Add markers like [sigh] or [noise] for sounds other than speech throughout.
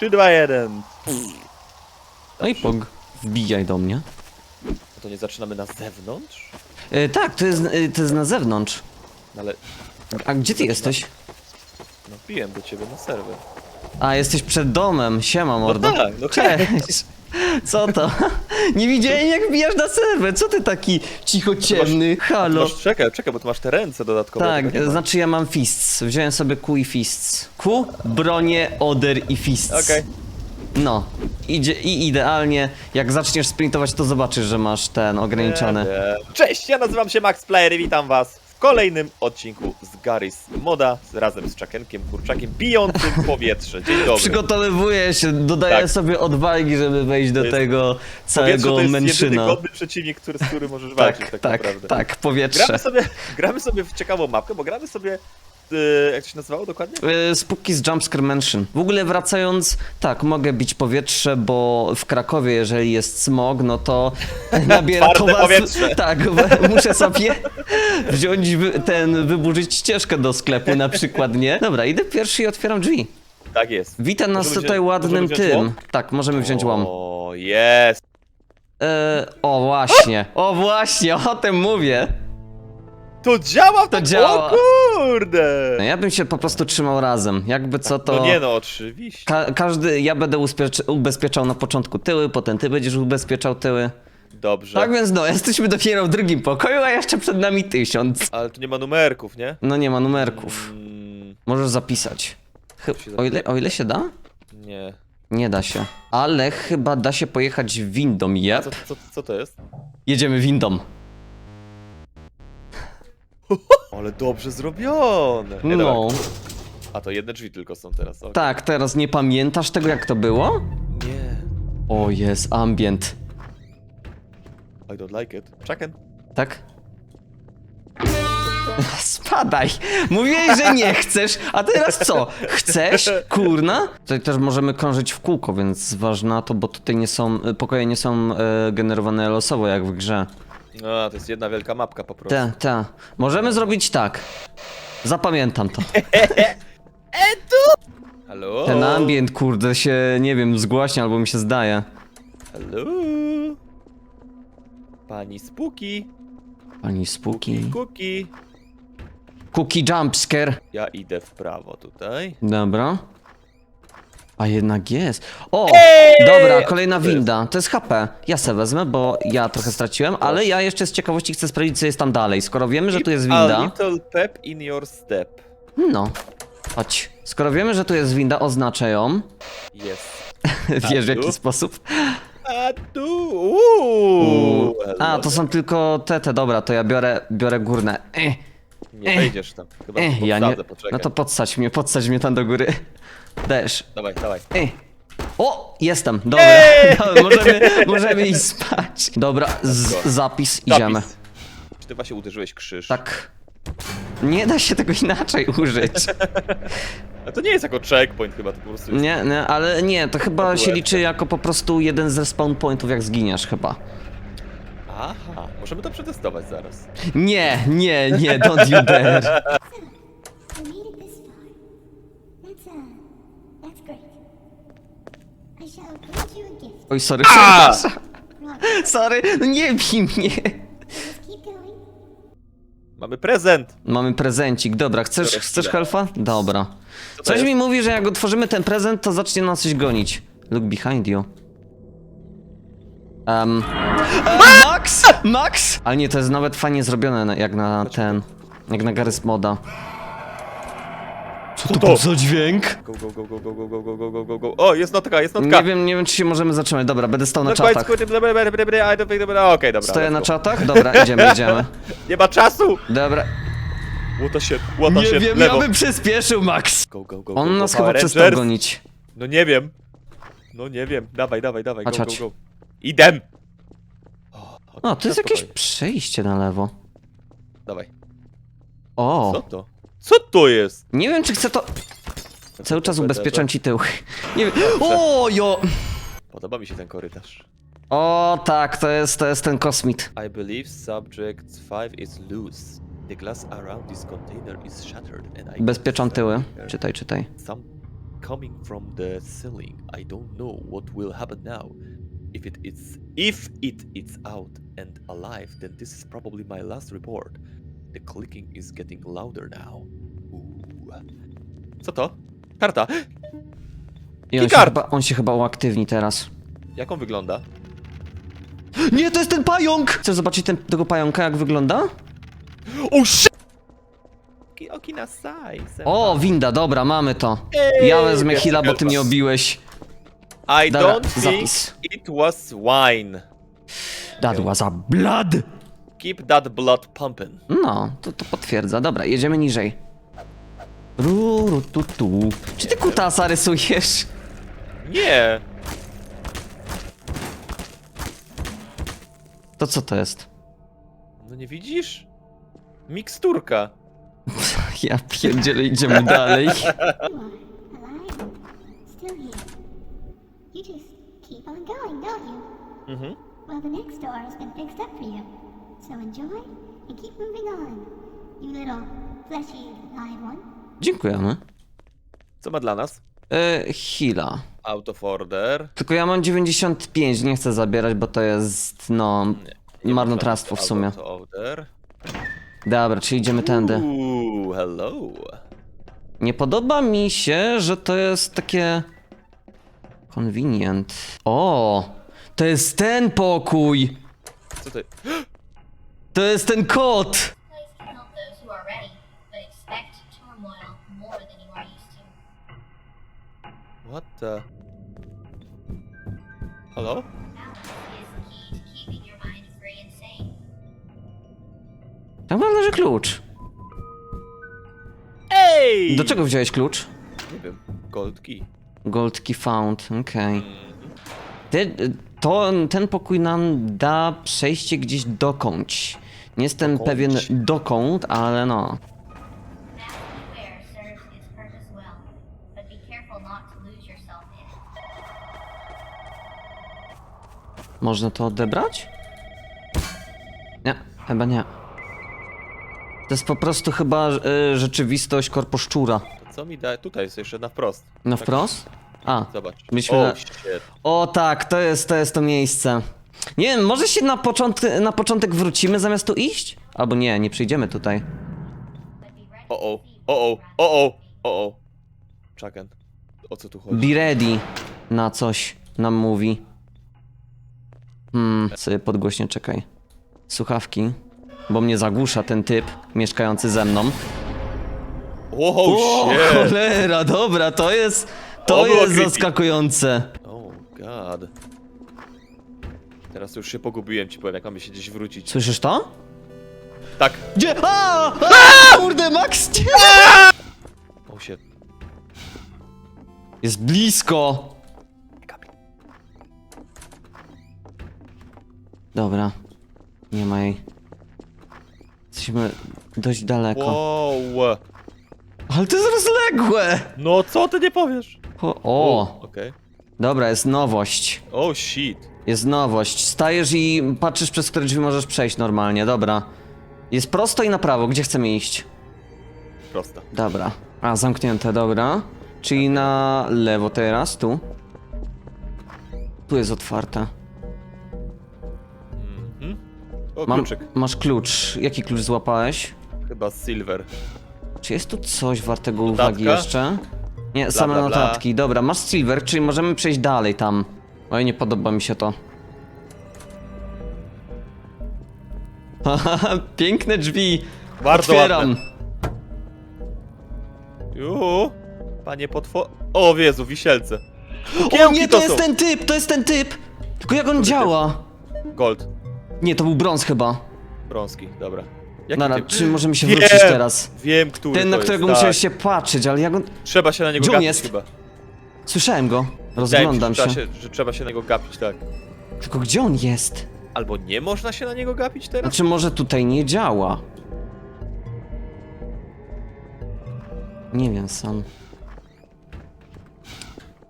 3, 2, 1. No i pog, wbijaj do mnie. To nie zaczynamy na zewnątrz? E, tak, to jest, e, to jest na zewnątrz. No ale, A gdzie ty jesteś? no pijem do ciebie na serwer. A, jesteś przed domem. Siema, mordo. tak, no Cześć. Co to? Nie widziałem jak wbijasz na serwer. Co ty taki cichociemny? Ty Halo. masz, czekaj, czekaj, bo tu masz te ręce dodatkowe. Tak, tego nie ma. znaczy ja mam fists. Wziąłem sobie Q i fists. Q, bronie, oder i fists. Okej. No. Idzie, I idealnie, jak zaczniesz sprintować, to zobaczysz, że masz ten ograniczony. Nie, nie. Cześć, ja nazywam się Max Player i witam was kolejnym odcinku z Garry's Moda razem z Czakenkiem Kurczakiem bijącym powietrze. Dzień dobry. Przygotowywuję się, dodaję Tak. sobie odwagi, żeby wejść do jest- tego całego to jest męczyna. godny przeciwnik, który, z którym możesz walczyć Tak, tak, tak, naprawdę. tak, powietrze. Gramy sobie, gramy sobie w ciekawą mapkę, bo gramy sobie, jak to się nazywało dokładnie? Y, Spooky z Jumpscare Mansion. W ogóle wracając, tak, mogę bić powietrze, bo w Krakowie, jeżeli jest smog, no to [laughs] nabiera to was... powietrze. [laughs] Tak, muszę sobie wziąć ten, wyburzyć ścieżkę do sklepu na przykład, nie? Dobra, idę pierwszy i otwieram drzwi. Tak jest. Wita nas Możemy tutaj wziąć- ładnym tym. łom? Tak, możemy wziąć łom. O, jest. E, o właśnie, o właśnie, o tym mówię. To działa? To tak? działa. O kurde! No ja bym się po prostu trzymał razem. Jakby co to... No nie no, oczywiście. Ka każdy, ja będę ubezpiecz ubezpieczał na początku tyły, potem ty będziesz ubezpieczał tyły. Dobrze. Tak więc no, [laughs] jesteśmy dopiero w drugim pokoju, a jeszcze przed nami tysiąc. Ale tu nie ma numerków, nie? No nie ma numerków. Mm, Możesz zapisać. Chy o, ile, o ile się da? nie. Nie da się. Ale chyba da się pojechać windą, jep. co, co, co to jest? Jedziemy windą. [laughs] Ale dobrze zrobione. Nie, No. dobra. A to jedne drzwi tylko są teraz. Okay. Tak, teraz nie pamiętasz tego jak to było? Nie. O, jest ambient. I don't like it. Chaken. Tak? [laughs] Spadaj! Mówiłeś, że nie chcesz, a teraz co? Chcesz? Kurna? Tutaj też możemy krążyć w kółko, więc zważ na to, bo tutaj nie są, pokoje nie są e, generowane losowo jak w grze. A, to jest jedna wielka mapka po prostu. Ta, ta. Możemy zrobić tak. Zapamiętam to. [laughs] Halo? Ten ambient, kurde, się, nie wiem, zgłaśnia albo mi się zdaje. Halo? Pani Spooky. Pani Spooky. Cookie. Cookie jumpscare. Ja idę w prawo tutaj. Dobra. A jednak jest. O! Ej! Dobra, kolejna winda. To jest HP. Ja se wezmę, bo ja trochę straciłem, ale ja jeszcze z ciekawości chcę sprawdzić, co jest tam dalej. Skoro wiemy, że tu jest A winda. little pep in your step. No. Chodź. Skoro wiemy, że tu jest winda, oznaczę ją. Jest. [laughs] Wiesz w tu? jaki sposób? A tu. Uuu. A, to są tylko te, te, dobra, to ja biorę, biorę górne. Eh, Nie wejdziesz tam. Chyba ja nie. poczekaj. No to podsadź mnie, podsadź mnie tam do góry. [laughs] Dajesz. Dawaj, dawaj. Ej. O, jestem, dobra. [laughs] Dobra możemy, możemy iść spać. Dobra, z, zapis, idziemy. Zapis. Czy ty właśnie uderzyłeś krzyż? Tak. Nie da się tego inaczej użyć. [laughs] A to nie jest jako checkpoint chyba, to po prostu jest... Nie, nie, ale nie, to chyba się liczy jako po prostu jeden ze spawn pointów, jak zginiesz chyba. Aha, możemy to przetestować zaraz. Nie, nie, nie, don't you dare. [laughs] We made it this far. That's, uh, that's great. I shall grant you a gift. Oj, sorry, A! przepraszam. Roger, Sorry, no nie bij mnie. just keep going. Mamy prezent! Mamy prezencik, dobra, chcesz, Dobra, chcesz helfa? Dobra. Coś jest? mi mówi, że jak otworzymy ten prezent, to zacznie nas coś gonić. Look behind you. Um. E, Max! Max! Ale nie, to jest nawet fajnie zrobione, na- jak na ten. Jak na Garys Moda. Co to? za dźwięk? Go, go, go, go, go, go, go, go, go, go, go, go. O, jest notka, jest notka! Nie wiem, nie wiem, czy się możemy zatrzymać. Dobra, będę stał na No, czatach. Okej, dobra. Stoję let's na go. czatach? Dobra, idziemy, idziemy. Nie ma czasu! Dobra. What the shit, what the Nie shit, wiem, lewo. ja bym przyspieszył, Max. Go, go, go, On go, nas go, chyba Power przestał Rangers. gonić. No nie wiem. No nie wiem, dawaj, dawaj, dawaj, go, go, chodź. go. Idem! O, to jest jakieś spokojnie. przejście na lewo. Dawaj. O. Co to? Co to jest? Nie wiem, czy chcę to. Cały czas ubezpieczam ci tył. [laughs] Nie wiem. O, jo! Podoba mi się ten korytarz. O, tak, to jest, to jest ten kosmit. I believe subject 5 is loose. The glass around this container is shattered and I Ubezpieczam tyły. Czytaj, czytaj. Some coming from the ceiling. I don't know what will happen now. If it is if it is out and alive, then this is probably my last report. The clicking is getting louder now. Ooh. Co to? Karta. I on się, Keycard! chyba, on się chyba uaktywni teraz. Jak on wygląda? Nie, to jest ten pająk! Chcesz zobaczyć ten, tego pająka, jak wygląda? Oh shit! Okina sai. O, winda, dobra, mamy to. Ja wezmę heala, bo ty mnie obiłeś. I Dobra, don't think zapis. it was wine. That was a blood! Keep that blood pumping. No, to, to potwierdza. Dobra, jedziemy niżej. Ruru, tu, tu. Czy ty kutasa rysujesz? Nie! To co to jest? No nie widzisz? Miksturka. [laughs] Ja pierdzielę, idziemy dalej. Still here. You just keep on going, don't you? Mhm. Well, the next door has been fixed up for you. So enjoy and keep moving on, you little fleshy live one. Dziękujemy. Co ma dla nas? E, heala. Out of order. Tylko ja mam 95, nie chcę zabierać, bo to jest, no, Nie marnotrawstwo w out sumie. of order. Dobra, czyli idziemy tędy. Hello. Nie podoba mi się, że to jest takie... Convenient. O! To jest ten pokój! Co to? To jest ten kot! Place can help those who are ready, but expect turmoil more than you are used to. What the? Hello? Balance is key to keeping your mind free and sane. Tam leży klucz. Ej! Do czego wziąłeś klucz? Nie wiem. Gold key. Gold key found, okej. Ty, to, ten pokój nam da przejście gdzieś dokądś. Nie jestem Dokądś? pewien dokąd, ale no. The mask you wear serves its purpose well, but be careful not to lose yourself in it. Można to odebrać? Nie, chyba nie. To jest po prostu chyba y, rzeczywistość korposzczura. Co mi da? Tutaj jest jeszcze na wprost. Na Tak, wprost? A, Zobacz. Myśmy oh, na- shit. o tak, to jest, to jest to miejsce. Nie wiem, może się na, początek, na początek wrócimy zamiast tu iść? Albo nie, nie przyjdziemy tutaj. O o, o o, o o, o o. Chucken. O co tu chodzi? Be ready na coś nam mówi. Hmm, sobie podgłośnie czekaj. Słuchawki. Bo mnie zagłusza ten typ mieszkający ze mną. Oh O, shit! cholera, dobra, to jest. To To było jest creepy. zaskakujące. Oh god. Teraz już się pogubiłem, ci powiem, jak mamy się gdzieś wrócić. Słyszysz to? Tak! Gdzie? A! A! Kurde, Max! gdzie? Oh shit. Jest blisko. Dobra. Nie ma jej. Jesteśmy dość daleko. Wow! Ale to jest rozległe! No co ty nie powiesz? O, o, Okej. dobra, jest nowość. Oh shit. Jest nowość. Stajesz i patrzysz przez które drzwi możesz przejść normalnie, dobra. Jest prosto i na prawo, gdzie chcemy iść? Prosta. Dobra. A, zamknięte, dobra. Czyli na lewo teraz, tu. Tu jest otwarte. Mhm. O, Mam, kluczyk. masz klucz. Jaki klucz złapałeś? Chyba silver. Czy jest tu coś wartego uwagi Notatka? jeszcze? Nie, same bla, bla. notatki. Dobra, masz silver, czyli możemy przejść dalej tam. Oj, nie podoba mi się to. Haha, [laughs] piękne drzwi. Bardzo Otwieram. ładne. Panie potwor... O Jezu, wisielce. O Kiełki nie, to jest są. ten typ, to jest ten typ. Tylko jak on Który działa? Gold. Nie, to był brąz chyba. Brązki, dobra. Jaki typ? czy możemy się Wiem, wrócić teraz? Wiem, który Ten, to na jest, którego tak. musiałeś się patrzeć, ale jak on... Trzeba się na niego Gdzie on gapić jest? chyba. Słyszałem go. Wydaje mi Rozglądam że się. trzeba się. Że trzeba się na niego gapić, tak. Tylko gdzie on jest? Albo nie można się na niego gapić teraz? Znaczy może tutaj nie działa? Nie wiem sam.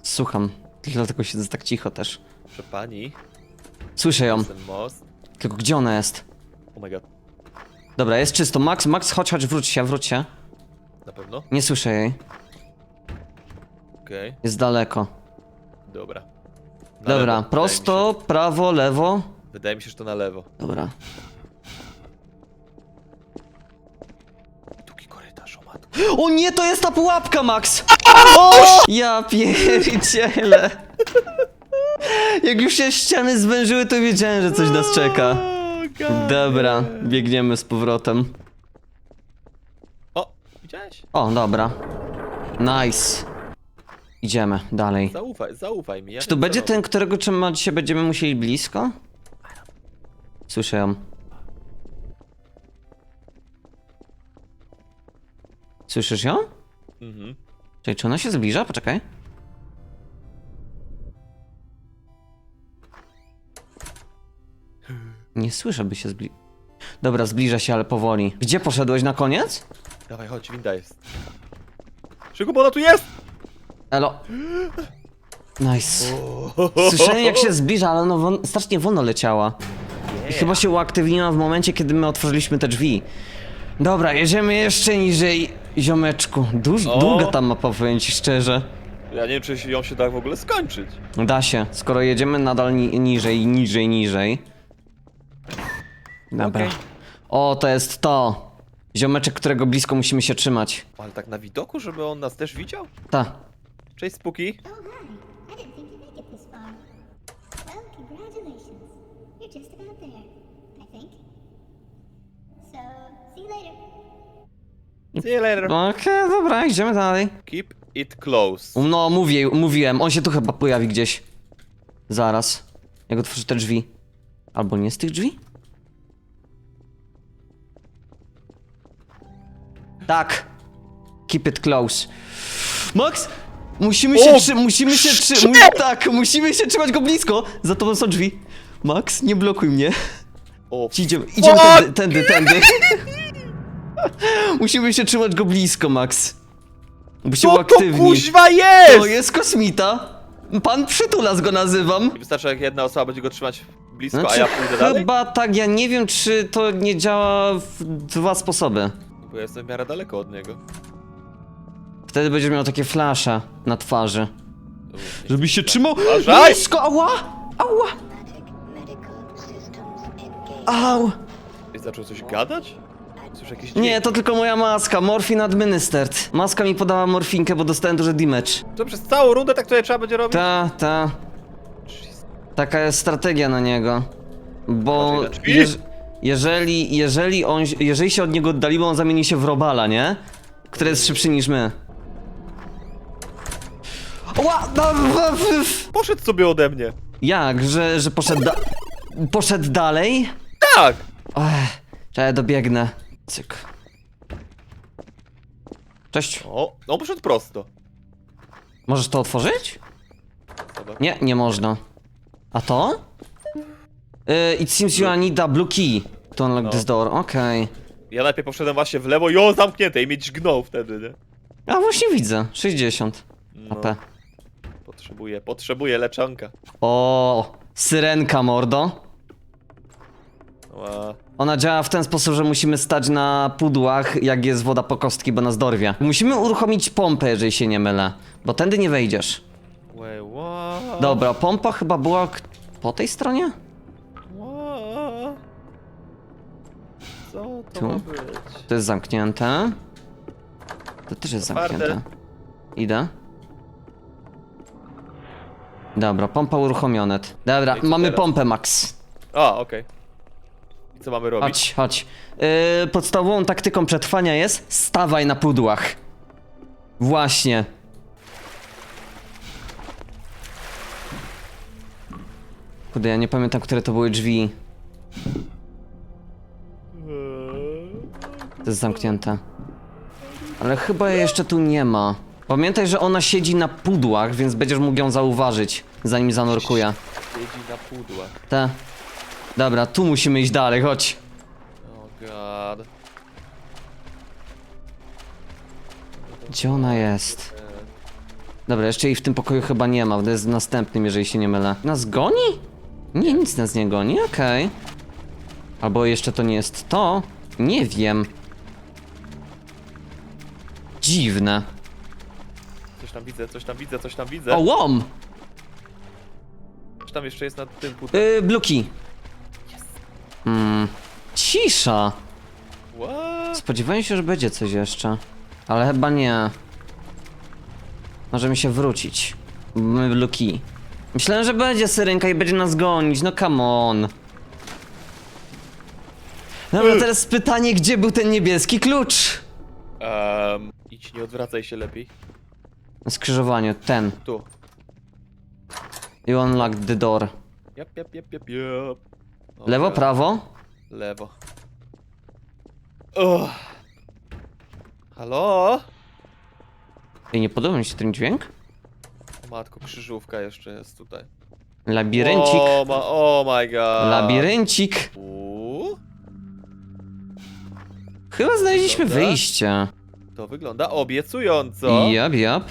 Słucham. Dlatego siedzę tak cicho też. Proszę pani, Słyszę ją. ten most. Tylko gdzie ona jest? Oh my god, Dobra, jest czysto. Max, Max, chodź, chodź, wróć się, wróć się. na pewno? Nie słyszę jej. Okej, Jest daleko. dobra. Na Dobra, lewo, wydaje prosto, prawo, lewo. Się. Wydaje mi się, że to na lewo. Dobra. Długi korytarz, o matko. O nie, to jest ta pułapka, Max! O! Ja pierdzielę. Jak już się ściany zwężyły, to wiedziałem, że coś nas czeka. Dobra, biegniemy z powrotem. O, widziałeś? O, dobra. Nice. Idziemy dalej. Zaufaj, zaufaj mi. Ja Czy to wiem, co będzie robię. ten, którego trzeba dzisiaj będziemy musieli blisko? Słyszę ją. Słyszysz ją? Mhm. Czyli czy ona się zbliża? Poczekaj. Nie słyszę, by się zbli... Dobra, zbliża się, ale powoli. Gdzie poszedłeś na koniec? Dawaj, chodź, winda jest. Szybko, bo ona tu jest! Elo. Nice. Słyszałem jak się zbliża, ale no won- strasznie wolno leciała. I chyba się uaktywniła w momencie, kiedy my otworzyliśmy te drzwi. Dobra, jedziemy jeszcze niżej, ziomeczku. Duż, O. długa ta mapa, powiem ci szczerze. Ja nie wiem, czy ją się da w ogóle skończyć. Da się, skoro jedziemy nadal ni niżej, niżej, niżej. Dobra. Okej. O, to jest to. Ziomeczek, którego blisko musimy się trzymać. Ale tak na widoku, żeby on nas też widział? Ta. Cześć, Spooky. Oh, hi. I didn't think you'd make it this far. Well, congratulations. You're just about there, I think. So, see you later. See you later. Okej, dobra, idziemy dalej. Keep it close. No, mówię, mówiłem, on się tu chyba pojawi gdzieś. Zaraz. Jak otworzę te drzwi. Albo nie z tych drzwi? Tak. Keep it close. Max! Musimy się, O, trzy, musimy się trzymać. Mu, tak, musimy się trzymać go blisko. Za tobą są drzwi. Max, nie blokuj mnie. O, Idziemy, idziemy tędy, tędy, tędy. [laughs] musimy się trzymać go blisko, Max. Musimy co to aktywni. kuźwa jest? To jest kosmita. Pan Przytulas go nazywam. Wystarczy, jak jedna osoba będzie go trzymać blisko, a Znaczy, ja pójdę dalej? chyba tak, ja nie wiem, czy to nie działa w dwa sposoby. Bo ja jestem w miarę daleko od niego. Wtedy będziesz miał takie flasze na twarzy. Żebyś się trzymał Uważaj! blisko, ała! Ała! Au! I zaczął coś gadać? Słyszę jakieś Nie, to tylko moja maska, Morphin Administered. Maska mi podała morfinkę, bo dostałem duży damage. To przez całą rundę tak tutaj trzeba będzie robić? Ta, ta. Taka jest strategia na niego. Bo Patrz, ile drzwi. jeż, jeżeli, jeżeli on, jeżeli się od niego oddalimy, on zamieni się w robala, nie? Który jest szybszy niż my. Ła! no, w- w- w- Poszedł sobie ode mnie. Jak? Że, że poszedł da Poszedł dalej? Tak! Ech, czekaj, dobiegnę. Cyk. Cześć. O, on poszedł prosto. Możesz to otworzyć? Zobacz. Nie, nie można. A to? Y, it seems you need a blue key to unlock No. this door. Okej. Ja najpierw poszedłem właśnie w lewo i o, zamknięte i mnie dźgnął wtedy, nie? A właśnie widzę. 60 No. AP. Potrzebuję, potrzebuję leczonka. O, syrenka mordo. Ona działa w ten sposób, że musimy stać na pudłach, jak jest woda po kostki, bo nas dorwie. Musimy uruchomić pompę, jeżeli się nie mylę, bo tędy nie wejdziesz. Dobra, pompa chyba była k- po tej stronie? What? Tu? być? To jest zamknięte. To też jest Otwarte. zamknięte. Idę. Dobra, pompa uruchomiona. Dobra, I co mamy teraz? pompę, Max. A, okej. I co mamy robić? Chodź, chodź. Yy, podstawową taktyką przetrwania jest stawaj na pudłach. Właśnie. Kurde, ja nie pamiętam, które to były drzwi. To jest zamknięte. Ale chyba jej jeszcze tu nie ma. Pamiętaj, że ona siedzi na pudłach, więc będziesz mógł ją zauważyć, zanim zanurkuje. Siedzi na pudłach. Te. Dobra, tu musimy iść dalej, chodź. Oh god. Gdzie ona jest? Dobra, jeszcze jej w tym pokoju chyba nie ma, to jest w następnym, jeżeli się nie mylę. Nas goni? Nie, nic nas nie goni, okej. Albo jeszcze to nie jest to? Nie wiem. Dziwne. Coś tam widzę, coś tam widzę, coś tam widzę. O, łom! Coś tam jeszcze jest na tym pudle. Yy, Bluki. Mm, cisza. What? Spodziewałem się, że będzie coś jeszcze. Ale chyba nie. Możemy się wrócić. My Bluki. Myślałem, że będzie syrenka i będzie nas gonić. No come on. Dobra, teraz pytanie, gdzie był ten niebieski klucz? Um, idź, nie odwracaj się lepiej. Na skrzyżowaniu, ten. Tu. You unlocked the door. Jap, jap, jap, jap, jap. Dobra. Lewo, prawo? Lewo. Uch. Halo? Ej, nie podoba mi się ten dźwięk? O matko, krzyżówka jeszcze jest tutaj. Labiryncik. O, ma, oh my god. Labiryncik. Uuu, Chyba znaleźliśmy Dobra. wyjście. To wygląda obiecująco. Jap, jap.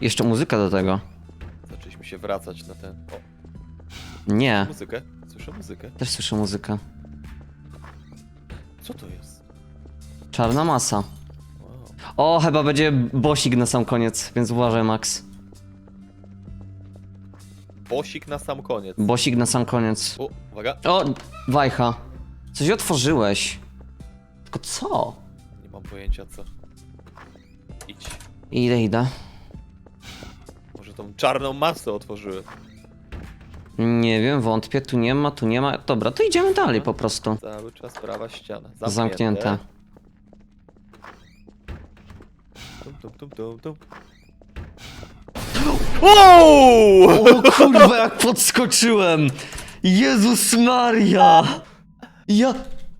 Jeszcze muzyka do tego. Zaczęliśmy się wracać na ten. O, Nie, muzykę. Słyszę muzykę. też słyszę muzykę. Co to jest? Czarna masa. Wow. O, chyba będzie bosik na sam koniec, więc uważaj, Max. Bosik na sam koniec. Bosik na sam koniec. O, uwaga. O, wajcha. Coś otworzyłeś. Tylko co? Mam pojęcia co. Idź. Idę, idę. Może tą czarną masę otworzyły. Nie wiem, wątpię, tu nie ma, tu nie ma. Dobra, to idziemy dalej po prostu. Cały czas prawa ściana. Zamknięte. Zamknięte. Tum, tum, tum, tum, tum. Wow! O kurwa, jak podskoczyłem! Jezus Maria! Ja...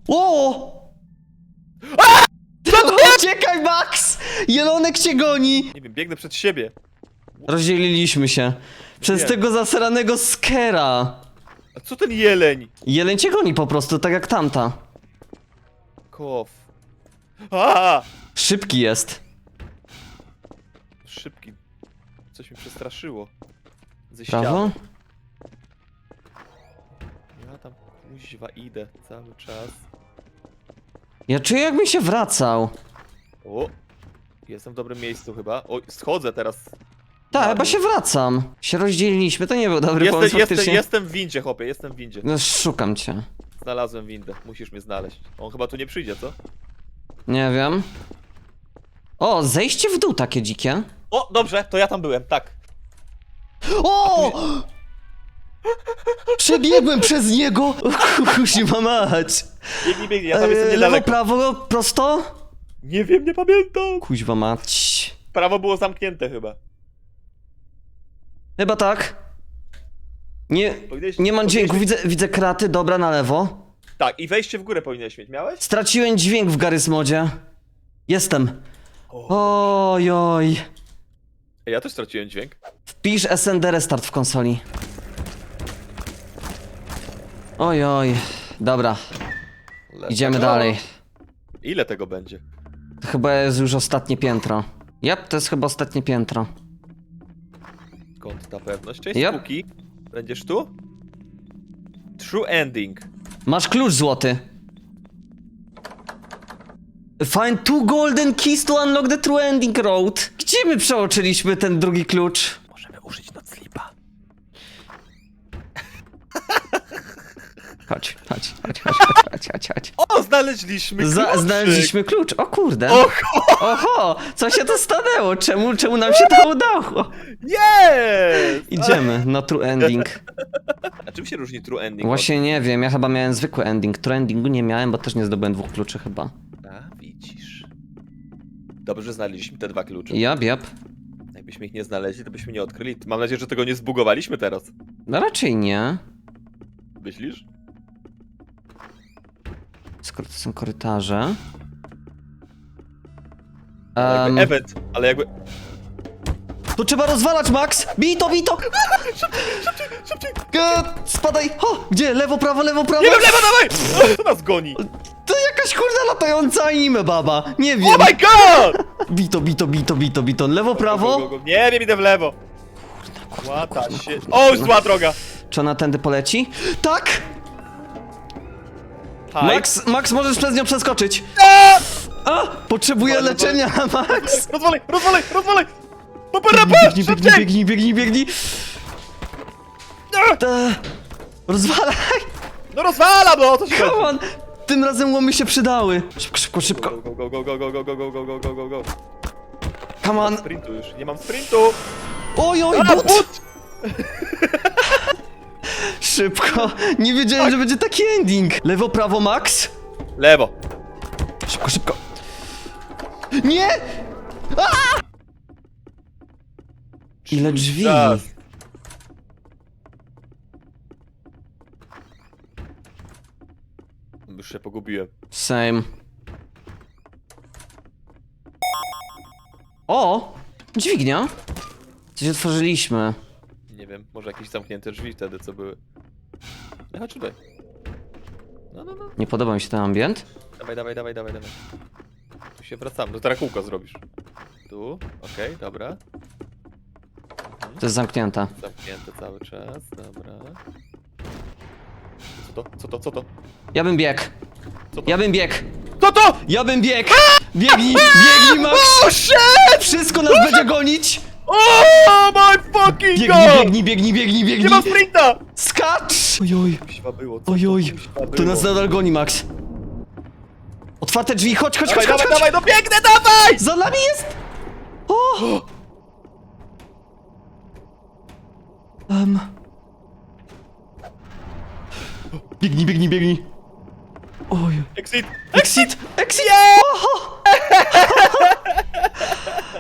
O! Uciekaj, Max! Jelonek cię goni! Nie wiem, biegnę przed siebie. Rozdzieliliśmy się. Przez Wiem. tego zasranego skera. A co ten jeleń? Jeleń cię goni po prostu, tak jak tamta. Kof. A! Szybki jest. Szybki. Coś mi przestraszyło. Ze Prawo? ściany. Ja tam kuźwa idę cały czas. Ja czuję jakbym się wracał. O! Jestem w dobrym miejscu chyba. O, schodzę teraz. Tak, chyba się wracam. Się rozdzieliliśmy, to nie był dobry Jestem, pomysł jestem, faktycznie. jestem w windzie, chłopie, jestem w windzie. No, szukam cię. Znalazłem windę, musisz mnie znaleźć. On chyba tu nie przyjdzie, co? Nie wiem. O, zejście w dół takie dzikie. O, dobrze, to ja tam byłem, tak. O! Przebiegłem przez niego! [laughs] Kuźma mać! Biegnij, biegnij, ja tam jestem Eee, lewo, niedaleko. prawo, prosto? Nie wiem, nie pamiętam. Kuźwa mać. Prawo było zamknięte chyba. Chyba tak. Nie, Powinieneś- nie mam dźwięku, widzę, widzę kraty, dobra, na lewo. Tak, i wejście w górę powinieneś mieć. Miałeś? Straciłem dźwięk w Garysmodzie. Jestem. Ojoj. Ej, Ja też straciłem dźwięk. Wpisz SND restart w konsoli. Ojoj. Dobra, idziemy dalej. Ile tego będzie? To chyba jest już ostatnie piętro. Jap, to jest chyba ostatnie piętro. Skąd ta pewność? Cześć, Yep. Spooky. Będziesz tu? True ending. Masz klucz złoty. Find two golden keys to unlock the true ending road. Gdzie my przeoczyliśmy ten drugi klucz? Możemy użyć noclipa. Chodź, chodź, chodź, chodź, chodź, chodź, chodź. O, znaleźliśmy Za, kluczyk! znaleźliśmy klucz, o kurde. O, Oho, co się to stanęło? Czemu, czemu nam się to udało? Jest! Idziemy na true ending. [laughs] A czym się różni true ending? Właśnie nie wiem, ja chyba miałem zwykły ending. True endingu nie miałem, bo też nie zdobyłem dwóch kluczy chyba. A, widzisz. Dobrze, że znaleźliśmy te dwa klucze. Jap, jap. Jakbyśmy ich nie znaleźli, to byśmy nie odkryli. Mam nadzieję, że tego nie zbugowaliśmy teraz. No raczej nie. Myślisz? Skoro to są korytarze. Ale Um, jakby event, ale jakby... to trzeba rozwalać, Max! Bij to, bij to! [laughs] Szybciej! E, spadaj! O, gdzie? Lewo, prawo, lewo, prawo! Nie wiem, lewo, dawaj! [laughs] To nas goni! To jakaś kurde latająca anime baba! Nie wiem! Oh my god! [laughs] Bij to, bij to, bij to, bij to, bij to. Lewo, Go, go, prawo? go. Nie wiem, idę w lewo. Łata się... O, zła droga! Czy ona tędy poleci? Tak! Hi. Max, Max, możesz przez nią przeskoczyć! A! A! Potrzebuję leczenia, Max! Rozwalaj, rozwalaj, rozwalaj! Papera, Biegnij, biegnij, biegnij, biegnij, biegnij! Ta. Rozwalaj! No rozwala, no, to się Come on! Tym razem łomy się przydały! Szybko, szybko, szybko! Go, go, go, go, go, go, go, go, go, go, go, go, go. Come on! Sprintu już, nie mam sprintu! Oj, oj, A, but! but! Szybko! Nie wiedziałem, że będzie taki ending! Lewo, prawo, Max! Lewo. Szybko, szybko! Nie! A! Ile drzwi! Czas. Już się pogubiłem. Same. O! Dźwignia! Coś otworzyliśmy. Nie wiem, może jakieś zamknięte drzwi wtedy, co były. No chodź tutaj. No, no, no. Nie podoba mi się ten ambient. Dawaj, dawaj, dawaj, dawaj, dawaj. Tu się wracamy, no teraz kółko zrobisz. Tu, okej, dobra. To jest zamknięte. Zamknięte cały czas, dobra. Co to? Co to? Co to? Ja bym biegł. Co to? Ja bym biegł. Co to? Ja bym biegł. Biegnij, biegnij, Max! Wszystko nas będzie gonić! Oh my fucking Biegnij, god! biegnij, biegnij, biegnij, Nie biegnij! sprinta! Skacz! Ojoj, Kuźwa było, co to ojoj, kuźwa to było? nas nadal goni, Max. Otwarte drzwi, chodź, chodź, Dawaj, chodź, chodź, dawaj, chodź! dawaj, no biegnę, dawaj! Za nami jest! O! Um. Biegnij, biegnij, biegnij. Oj. Exit! Exit! Exit! Oho! [laughs]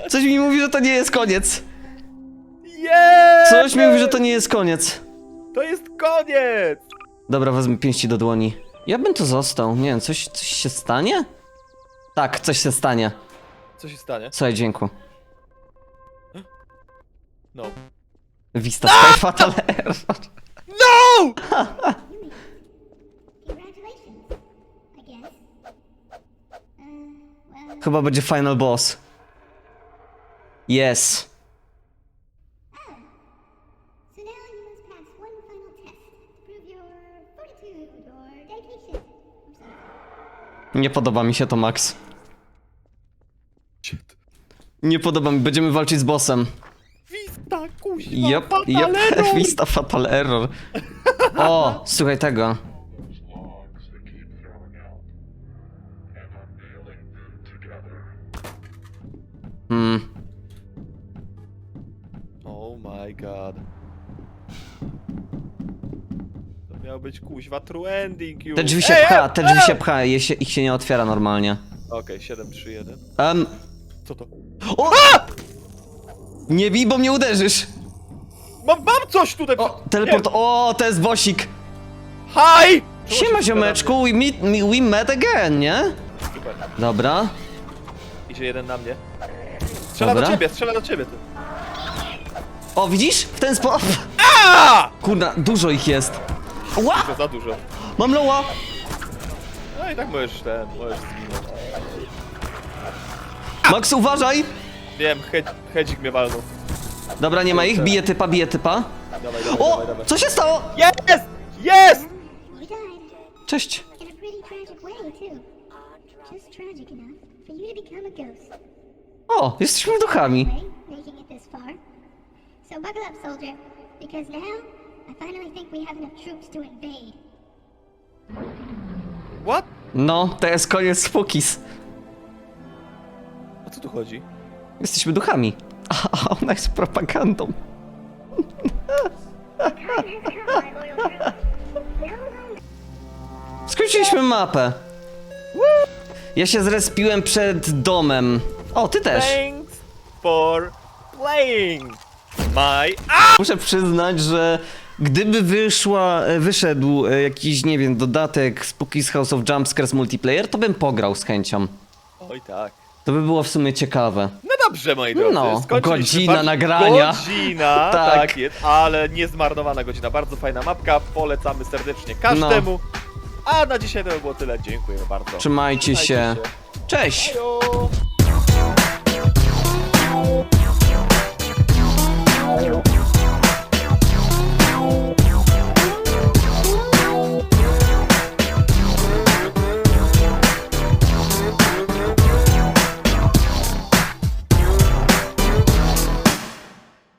Coś mi mówi, że to nie jest koniec. Yeah! Coś mi mówi, że to nie jest koniec. To jest koniec! Dobra, wezmę pięści do dłoni. Ja bym tu został. Nie wiem, coś, coś się stanie? Tak, coś się stanie. Co się stanie? Słuchaj, dźwięku. No. Vista Sky Fatal Error. No! Congratulations, I guess. Uh, well, Chyba będzie final boss. Yes. so now you must pass one final test to prove your fortitude or dedication or something. Nie podoba mi się to, Max. Shit. Nie podoba mi, będziemy walczyć z bossem. Wista, kuźwa, Yep, yep, fatalero! Vista [laughs] Fatal Error. O, słuchaj tego. logs that keep throwing out, and I'm nailing them together. Hmm. My god. To miał być kuźwa true ending już. Te drzwi się Ej, pcha, te drzwi się pcha, je się, ich się nie otwiera normalnie. Okej, 7, 3, 1. Um, Co to? o! Nie bij, bo mnie uderzysz! Mam, mam coś tutaj! O, teleport, o, to jest bosik! Hi! Siema ziomeczku, we, meet, we met again, nie? Super. Dobra. Idzie jeden na mnie. Strzela Dobra. do ciebie, strzela do ciebie ty. O, widzisz? W ten sposób. Kurna, dużo ich jest. Ła! To za dużo. Mam loła! No i tak możesz ten, możesz zginąć. Max, uważaj! Wiem, hedź- hedzik mnie walnął. Dobra, nie ma ich, bije typa, bije typa. Dawaj, dawaj, O! dawaj, dawaj. Co się stało? Jest! Jest! Died Cześć. in a pretty tragic way, too. Just tragic enough for you to become a ghost. O, jesteśmy duchami. Way, making it this far. So buckle up, soldier, because now I finally think we have enough troops to invade. What? No, to jest koniec Spookies. O co tu chodzi? Jesteśmy duchami. A ona jest propagandą. Skróciliśmy mapę. Ja się zrespiłem przed domem. O, ty też. Thanks for playing my... Muszę przyznać, że gdyby wyszła, e, wyszedł e, jakiś, nie wiem, dodatek Spooky's House of Jumpscares multiplayer, to bym pograł z chęcią. Oj tak. To by było w sumie ciekawe. No dobrze, moi drodzy. No, skończyliśmy godzina bardzo- nagrania. Godzina, [laughs] Tak. tak. jest, ale niezmarnowana godzina. Bardzo fajna mapka, polecamy serdecznie każdemu. A na dzisiaj to by było tyle. Dziękuję bardzo. Trzymajcie się. Cześć! Hejo!